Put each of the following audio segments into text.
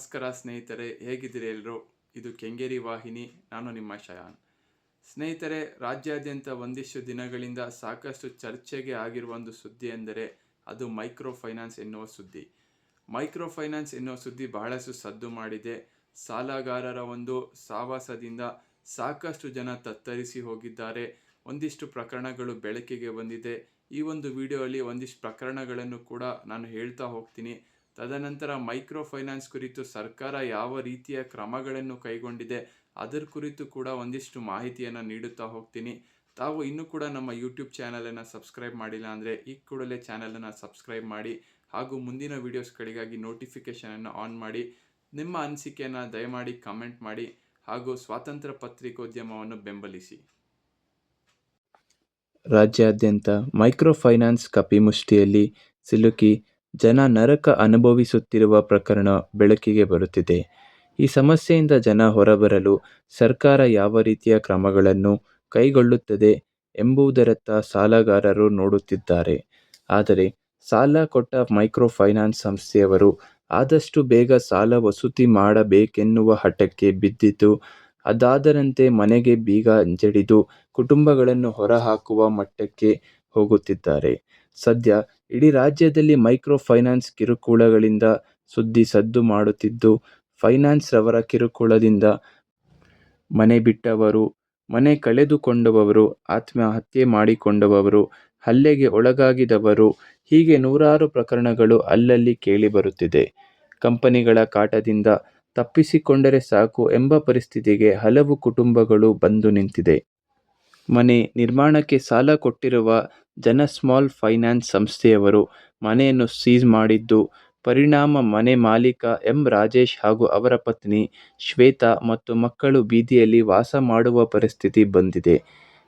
ನಮಸ್ಕಾರ ಸ್ನೇಹಿತರೆ, ಹೇಗಿದ್ದೀರಿ ಎಲ್ಲರೂ ಇದು ಕೆಂಗೇರಿ ವಾಹಿನಿ, ನಾನು ನಿಮ್ಮ ಶಯಾನ್. ಸ್ನೇಹಿತರೆ, ರಾಜ್ಯಾದ್ಯಂತ ಒಂದಿಷ್ಟು ದಿನಗಳಿಂದ ಸಾಕಷ್ಟು ಚರ್ಚೆಗೆ ಆಗಿರುವ ಒಂದು ಸುದ್ದಿ ಎಂದರೆ, ಅದು ಮೈಕ್ರೋ ಫೈನಾನ್ಸ್ ಎನ್ನುವ ಸುದ್ದಿ. ಮೈಕ್ರೋ ಫೈನಾನ್ಸ್ ಎನ್ನುವ ಸುದ್ದಿ ಬಹಳಷ್ಟು ಸದ್ದು ಮಾಡಿದೆ. ಸಾಲಗಾರರ ಒಂದು ಸಾವಾಸದಿಂದ ಸಾಕಷ್ಟು ಜನ ತತ್ತರಿಸಿ ಹೋಗಿದ್ದಾರೆ. ಒಂದಿಷ್ಟು ಪ್ರಕರಣಗಳು ಬೆಳಕಿಗೆ ಬಂದಿದೆ. ಈ ಒಂದು ವಿಡಿಯೋ ಅಲ್ಲಿ ಒಂದಿಷ್ಟು ಪ್ರಕರಣಗಳನ್ನು ಕೂಡ ನಾನು ಹೇಳ್ತಾ ಹೋಗ್ತೀನಿ. ತದನಂತರ ಮೈಕ್ರೋ ಫೈನಾನ್ಸ್ ಕುರಿತು ಸರ್ಕಾರ ಯಾವ ರೀತಿಯ ಕ್ರಮಗಳನ್ನು ಕೈಗೊಂಡಿದೆ, ಅದರ ಕುರಿತು ಕೂಡ ಒಂದಿಷ್ಟು ಮಾಹಿತಿಯನ್ನು ನೀಡುತ್ತಾ ಹೋಗ್ತೀನಿ. ತಾವು ಇನ್ನೂ ಕೂಡ ನಮ್ಮ ಯೂಟ್ಯೂಬ್ ಚಾನಲನ್ನು ಸಬ್ಸ್ಕ್ರೈಬ್ ಮಾಡಿಲ್ಲ ಅಂದರೆ ಈ ಕೂಡಲೇ ಚಾನಲನ್ನು ಸಬ್ಸ್ಕ್ರೈಬ್ ಮಾಡಿ ಹಾಗೂ ಮುಂದಿನ ವೀಡಿಯೋಸ್ಗಳಿಗಾಗಿ ನೋಟಿಫಿಕೇಷನನ್ನು ಆನ್ ಮಾಡಿ. ನಿಮ್ಮ ಅನಿಸಿಕೆಯನ್ನು ದಯಮಾಡಿ ಕಮೆಂಟ್ ಮಾಡಿ ಹಾಗೂ ಸ್ವಾತಂತ್ರ್ಯ ಪತ್ರಿಕೋದ್ಯಮವನ್ನು ಬೆಂಬಲಿಸಿ. ರಾಜ್ಯಾದ್ಯಂತ ಮೈಕ್ರೋ ಫೈನಾನ್ಸ್ ಕಪಿಮುಷ್ಟಿಯಲ್ಲಿ ಸಿಲುಕಿ ಜನ ನರಕ ಅನುಭವಿಸುತ್ತಿರುವ ಪ್ರಕರಣ ಬೆಳಕಿಗೆ ಬರುತ್ತಿದೆ. ಈ ಸಮಸ್ಯೆಯಿಂದ ಜನ ಹೊರಬರಲು ಸರ್ಕಾರ ಯಾವ ರೀತಿಯ ಕ್ರಮಗಳನ್ನು ಕೈಗೊಳ್ಳುತ್ತದೆ ಎಂಬುದರತ್ತ ಸಾಲಗಾರರು ನೋಡುತ್ತಿದ್ದಾರೆ. ಆದರೆ ಸಾಲ ಕೊಟ್ಟ ಮೈಕ್ರೋ ಫೈನಾನ್ಸ್ ಸಂಸ್ಥೆಯವರು ಆದಷ್ಟು ಬೇಗ ಸಾಲ ವಸೂತಿ ಮಾಡಬೇಕೆನ್ನುವ ಹಠಕ್ಕೆ ಬಿದ್ದಿದ್ದು, ಅದಾದರಂತೆ ಮನೆಗೆ ಬೀಗ ಜಡಿದು ಕುಟುಂಬಗಳನ್ನು ಹೊರಹಾಕುವ ಮಟ್ಟಕ್ಕೆ ಹೋಗುತ್ತಿದ್ದಾರೆ. ಸದ್ಯ ಇಡೀ ರಾಜ್ಯದಲ್ಲಿ ಮೈಕ್ರೋ ಫೈನಾನ್ಸ್ ಕಿರುಕುಳಗಳಿಂದ ಸುದ್ದಿ ಸದ್ದು ಮಾಡುತ್ತಿದ್ದು, ಫೈನಾನ್ಸ್ ರವರ ಕಿರುಕುಳದಿಂದ ಮನೆ ಬಿಟ್ಟವರು, ಮನೆ ಕಳೆದುಕೊಂಡವರು, ಆತ್ಮಹತ್ಯೆ ಮಾಡಿಕೊಂಡವರು, ಹಲ್ಲೆಗೆ ಒಳಗಾಗಿದವರು, ಹೀಗೆ ನೂರಾರು ಪ್ರಕರಣಗಳು ಅಲ್ಲಲ್ಲಿ ಕೇಳಿಬರುತ್ತಿದೆ. ಕಂಪನಿಗಳ ಕಾಟದಿಂದ ತಪ್ಪಿಸಿಕೊಂಡರೆ ಸಾಕು ಎಂಬ ಪರಿಸ್ಥಿತಿಗೆ ಹಲವು ಕುಟುಂಬಗಳು ಬಂದು ನಿಂತಿದೆ. ಮನೆ ನಿರ್ಮಾಣಕ್ಕೆ ಸಾಲ ಕೊಟ್ಟಿರುವ ಜನ ಸ್ಮಾಲ್ ಫೈನಾನ್ಸ್ ಸಂಸ್ಥೆಯವರು ಮನೆಯನ್ನು ಸೀಸ್ ಮಾಡಿದ್ದು. ಪರಿಣಾಮ ಮನೆ ಮಾಲೀಕ ಎಂ ರಾಜೇಶ್ ಹಾಗೂ ಅವರ ಪತ್ನಿ ಶ್ವೇತಾ ಮತ್ತು ಮಕ್ಕಳು ಬೀದಿಯಲ್ಲಿ ವಾಸ ಮಾಡುವ ಪರಿಸ್ಥಿತಿ ಬಂದಿದೆ.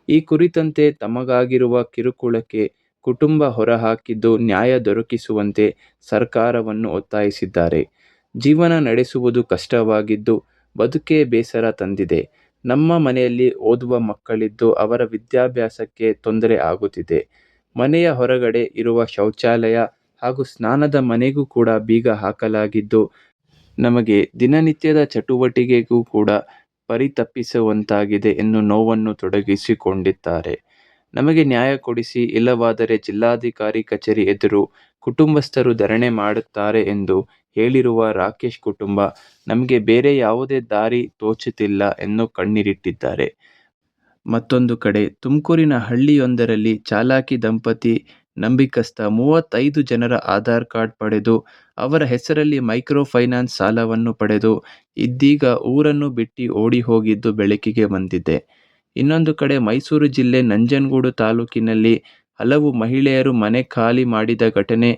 ಈ ಕುರಿತಂತೆ ತಮಗಾಗಿರುವ ಕಿರುಕುಳಕ್ಕೆ ಕುಟುಂಬ ಹೊರಹಾಕಿದ್ದು ನ್ಯಾಯ ದೊರಕಿಸುವಂತೆ ಸರ್ಕಾರವನ್ನು ಒತ್ತಾಯಿಸಿದ್ದಾರೆ. ಜೀವನ ನಡೆಸುವುದು ಕಷ್ಟವಾಗಿದ್ದು ಬದುಕೇ ಬೇಸರ ತಂದಿದೆ. ನಮ್ಮ ಮನೆಯಲ್ಲಿ ಓದುವ ಮಕ್ಕಳಿದ್ದು ಅವರ ವಿದ್ಯಾಭ್ಯಾಸಕ್ಕೆ ತೊಂದರೆ ಆಗುತ್ತಿದೆ. ಮನೆಯ ಹೊರಗಡೆ ಇರುವ ಶೌಚಾಲಯ ಹಾಗೂ ಸ್ನಾನದ ಮನೆಗೂ ಕೂಡ ಬೀಗ ಹಾಕಲಾಗಿದ್ದು, ನಮಗೆ ದಿನನಿತ್ಯದ ಚಟುವಟಿಕೆಗೂ ಕೂಡ ಪರಿತಪ್ಪಿಸುವಂತಾಗಿದೆ ಎಂದು ನೋವನ್ನು ತೊಡಗಿಸಿಕೊಂಡಿದ್ದಾರೆ. ನಮಗೆ ನ್ಯಾಯ ಕೊಡಿಸಿ ಇಲ್ಲವಾದರೆ ಜಿಲ್ಲಾಧಿಕಾರಿ ಕಚೇರಿ ಎದುರು ಕುಟುಂಬಸ್ಥರು ಧರಣಿ ಮಾಡುತ್ತಾರೆ ಎಂದು ಹೇಳಿರುವ ರಾಕೇಶ್ ಕುಟುಂಬ, ನಮಗೆ ಬೇರೆ ಯಾವುದೇ ದಾರಿ ತೋಚುತ್ತಿಲ್ಲ ಎಂದು ಕಣ್ಣೀರಿಟ್ಟಿದ್ದಾರೆ. ಮತ್ತೊಂದು ಕಡೆ, ತುಮಕೂರಿನ ಹಳ್ಳಿಯೊಂದರಲ್ಲಿ ಚಾಲಾಕಿ ದಂಪತಿ ನಂಬಿಕಸ್ಥ ಮೂವತ್ತೈದು ಜನರ ಆಧಾರ್ ಕಾರ್ಡ್ ಪಡೆದು, ಅವರ ಹೆಸರಲ್ಲಿ ಮೈಕ್ರೋ ಫೈನಾನ್ಸ್ ಸಾಲವನ್ನು ಪಡೆದು ಇದ್ದೀಗ ಊರನ್ನು ಬಿಟ್ಟು ಓಡಿ ಹೋಗಿದ್ದು ಬೆಳಕಿಗೆ ಬಂದಿದೆ. ಇನ್ನೊಂದು ಕಡೆ, ಮೈಸೂರು ಜಿಲ್ಲೆ ನಂಜನಗೂಡು ತಾಲೂಕಿನಲ್ಲಿ ಹಲವು ಮಹಿಳೆಯರು ಮನೆ ಖಾಲಿ ಮಾಡಿದ ಘಟನೆ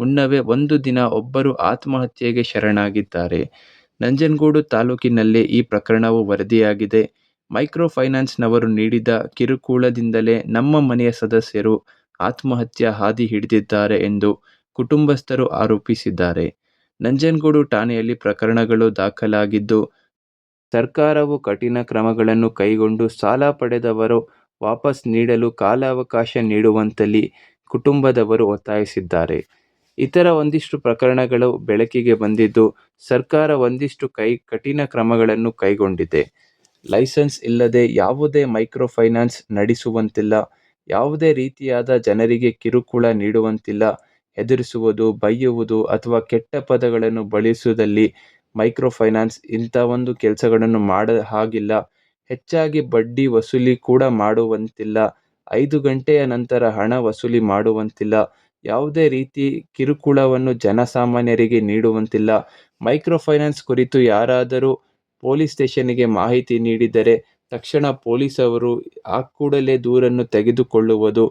ಮುನ್ನವೇ ಒಂದು ದಿನ ಒಬ್ಬರು ಆತ್ಮಹತ್ಯೆಗೆ ಶರಣಾಗಿದ್ದಾರೆ. ನಂಜನಗೂಡು ತಾಲೂಕಿನಲ್ಲೇ ಈ ಪ್ರಕರಣವು ವರದಿಯಾಗಿದೆ. ಮೈಕ್ರೋ ಫೈನಾನ್ಸ್ನವರು ನೀಡಿದ ಕಿರುಕುಳದಿಂದಲೇ ನಮ್ಮ ಮನೆಯ ಸದಸ್ಯರು ಆತ್ಮಹತ್ಯೆ ಹಾದಿ ಹಿಡಿದಿದ್ದಾರೆ ಎಂದು ಕುಟುಂಬಸ್ಥರು ಆರೋಪಿಸಿದ್ದಾರೆ. ನಂಜನಗೂಡು ಠಾಣೆಯಲ್ಲಿ ಪ್ರಕರಣಗಳು ದಾಖಲಾಗಿದ್ದು, ಸರ್ಕಾರವು ಕಠಿಣ ಕ್ರಮಗಳನ್ನು ಕೈಗೊಂಡು ಸಾಲ ಪಡೆದವರು ವಾಪಸ್ ನೀಡಲು ಕಾಲಾವಕಾಶ ನೀಡುವಂತಲ್ಲಿ ಕುಟುಂಬದವರು ಒತ್ತಾಯಿಸಿದ್ದಾರೆ. ಇತರ ಒಂದಿಷ್ಟು ಪ್ರಕರಣಗಳು ಬೆಳಕಿಗೆ ಬಂದಿದ್ದು ಸರ್ಕಾರ ಒಂದಿಷ್ಟು ಕೈ ಕಠಿಣ ಕ್ರಮಗಳನ್ನು ಕೈಗೊಂಡಿದೆ. ಲೈಸೆನ್ಸ್ ಇಲ್ಲದೆ ಯಾವುದೇ ಮೈಕ್ರೋ ಫೈನಾನ್ಸ್ ನಡೆಸುವಂತಿಲ್ಲ, ಯಾವುದೇ ರೀತಿಯಾದ ಜನರಿಗೆ ಕಿರುಕುಳ ನೀಡುವಂತಿಲ್ಲ ಹೆದರಿಸುವುದು ಬೈಯುವುದು ಅಥವಾ ಕೆಟ್ಟ ಪದಗಳನ್ನು ಬಳಸುವುದಲ್ಲಿ ಮೈಕ್ರೋ ಫೈನಾನ್ಸ್ ಇಂಥ ಒಂದು ಕೆಲಸಗಳನ್ನು ಮಾಡ ಹಾಗಿಲ್ಲ. ಹೆಚ್ಚಾಗಿ ಬಡ್ಡಿ ವಸೂಲಿ ಕೂಡ ಮಾಡುವಂತಿಲ್ಲ. ಐದು ಗಂಟೆಯ ನಂತರ ಹಣ ವಸೂಲಿ ಮಾಡುವಂತಿಲ್ಲ. ಯಾವುದೇ ರೀತಿ ಕಿರುಕುಳವನ್ನು ಜನಸಾಮಾನ್ಯರಿಗೆ ನೀಡುವಂತಿಲ್ಲ. ಮೈಕ್ರೋ ಫೈನಾನ್ಸ್ ಕುರಿತು ಯಾರಾದರೂ ಪೊಲೀಸ್ ಸ್ಟೇಷನ್ಗೆ ಮಾಹಿತಿ ನೀಡಿದರೆ ತಕ್ಷಣ ಪೊಲೀಸವರು ಆ ಕೂಡಲೇ ದೂರನ್ನು ತೆಗೆದುಕೊಳ್ಳುವುದು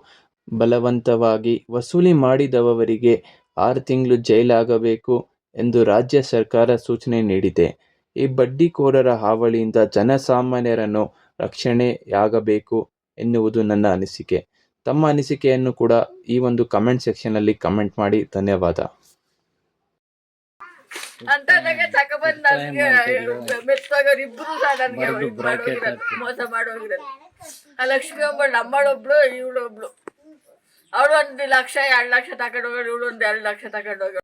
ಬಲವಂತವಾಗಿ. ವಸೂಲಿ ಮಾಡಿದವರಿಗೆ ಆರು ತಿಂಗಳು ಜೈಲಾಗಬೇಕು ಎಂದು ರಾಜ್ಯ ಸರ್ಕಾರ ಸೂಚನೆ ನೀಡಿದೆ. ಈ ಬಡ್ಡಿಕೋರರ ಹಾವಳಿಯಿಂದ ಜನಸಾಮಾನ್ಯರನ್ನು ರಕ್ಷಣೆಯಾಗಬೇಕು ಎನ್ನುವುದು ನನ್ನ ಅನಿಸಿಕೆ. ತಮ್ಮ ಅನಿಸಿಕೆಯನ್ನು ಕೂಡ ಈ ಒಂದು ಕಮೆಂಟ್ ಸೆಕ್ಷನಲ್ಲಿ ಕಮೆಂಟ್ ಮಾಡಿ ಧನ್ಯವಾದ. ಅಂತ ನನಗೆ ತಗೊಬಂದು ನನಗೆ ಮೆತ್ತಗೋರು ಇಬ್ರು ಸಹ ನನಗೆ ಇದ್ ಮಾಡೋಗಿರೋದು, ಮೋಸ ಮಾಡೋಗಿರೋದು. ಆ ಲಕ್ಷ್ಮಿ ಒಬ್ಬಳು ನಮ್ಮಳೊಬ್ಳು ಇವಳೊಬ್ಳು. ಅವಳು ಒಂದು ಲಕ್ಷ ಎರಡು ಲಕ್ಷ ತಗೊಂಡು ಹೋಗೋಳು ಇವಳು ಒಂದು ಎರಡು ಲಕ್ಷ ತಗೊಂಡು ಹೋಗೋಳು